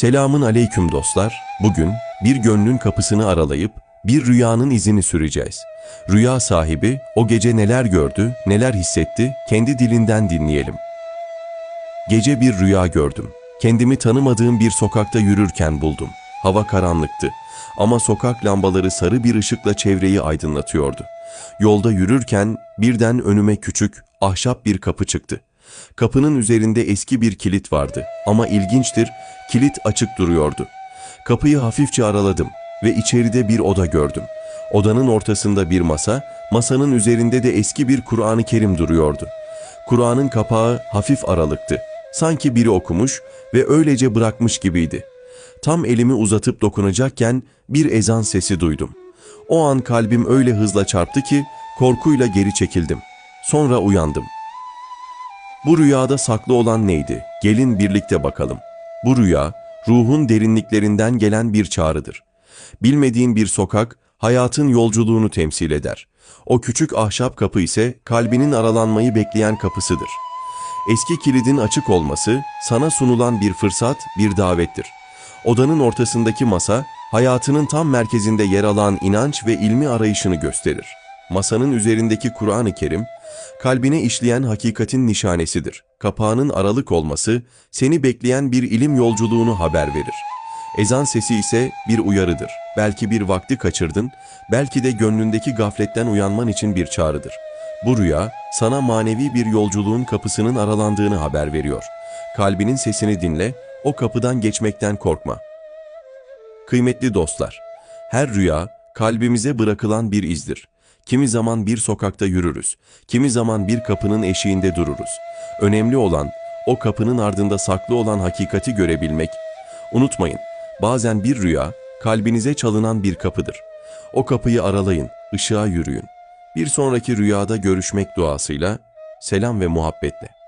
Selamın aleyküm dostlar. Bugün bir gönlün kapısını aralayıp bir rüyanın izini süreceğiz. Rüya sahibi o gece neler gördü, neler hissetti kendi dilinden dinleyelim. Gece bir rüya gördüm. Kendimi tanımadığım bir sokakta yürürken buldum. Hava karanlıktı ama sokak lambaları sarı bir ışıkla çevreyi aydınlatıyordu. Yolda yürürken birden önüme küçük, ahşap bir kapı çıktı. Kapının üzerinde eski bir kilit vardı ama ilginçtir, kilit açık duruyordu. Kapıyı hafifçe araladım ve içeride bir oda gördüm. Odanın ortasında bir masa, masanın üzerinde de eski bir Kur'an-ı Kerim duruyordu. Kur'an'ın kapağı hafif aralıktı. Sanki biri okumuş ve öylece bırakmış gibiydi. Tam elimi uzatıp dokunacakken bir ezan sesi duydum. O an kalbim öyle hızla çarptı ki korkuyla geri çekildim. Sonra uyandım. Bu rüyada saklı olan neydi? Gelin birlikte bakalım. Bu rüya, ruhun derinliklerinden gelen bir çağrıdır. Bilmediğin bir sokak, hayatın yolculuğunu temsil eder. O küçük ahşap kapı ise kalbinin aralanmayı bekleyen kapısıdır. Eski kilidin açık olması, sana sunulan bir fırsat, bir davettir. Odanın ortasındaki masa, hayatının tam merkezinde yer alan inanç ve ilmi arayışını gösterir. Masanın üzerindeki Kur'an-ı Kerim, kalbine işleyen hakikatin nişanesidir. Kapağının aralık olması, seni bekleyen bir ilim yolculuğunu haber verir. Ezan sesi ise bir uyarıdır. Belki bir vakti kaçırdın, belki de gönlündeki gafletten uyanman için bir çağrıdır. Bu rüya, sana manevi bir yolculuğun kapısının aralandığını haber veriyor. Kalbinin sesini dinle, o kapıdan geçmekten korkma. Kıymetli dostlar, her rüya kalbimize bırakılan bir izdir. Kimi zaman bir sokakta yürürüz, kimi zaman bir kapının eşiğinde dururuz. Önemli olan o kapının ardında saklı olan hakikati görebilmek. Unutmayın, bazen bir rüya kalbinize çalınan bir kapıdır. O kapıyı aralayın, ışığa yürüyün. Bir sonraki rüyada görüşmek duasıyla selam ve muhabbetle.